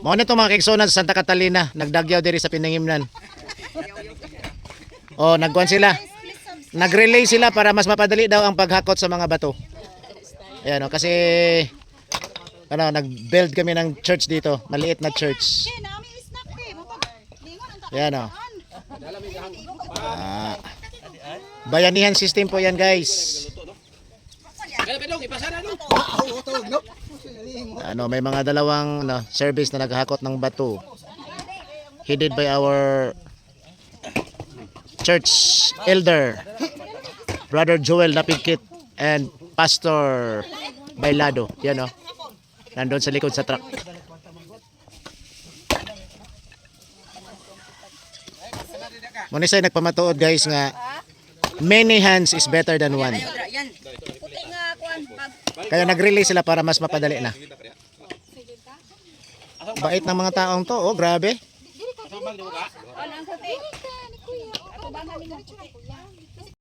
Mao nito mga kaigsonan sa Santa Catalina, nagdagyaw diri sa pinangimnan. Oh, nagkuan sila. Nag-relay sila para mas mapadali daw ang paghakot sa mga bato. Ayan oh, kasi ano, nag-build kami ng church dito, maliit na church. Ayan oh. Ah, bayanihan system po yan guys. Ano, may mga dalawang no, service na naghakot ng bato. Headed by our church elder, Brother Joel Napigkit and Pastor Bailado. Yan o. Nandun sa likod sa truck. Munisay nagpamatuod guys nga many hands is better than one. Kaya nag-relay sila para mas mapadali na. Bait ng mga taong to, oh, grabe. ano ang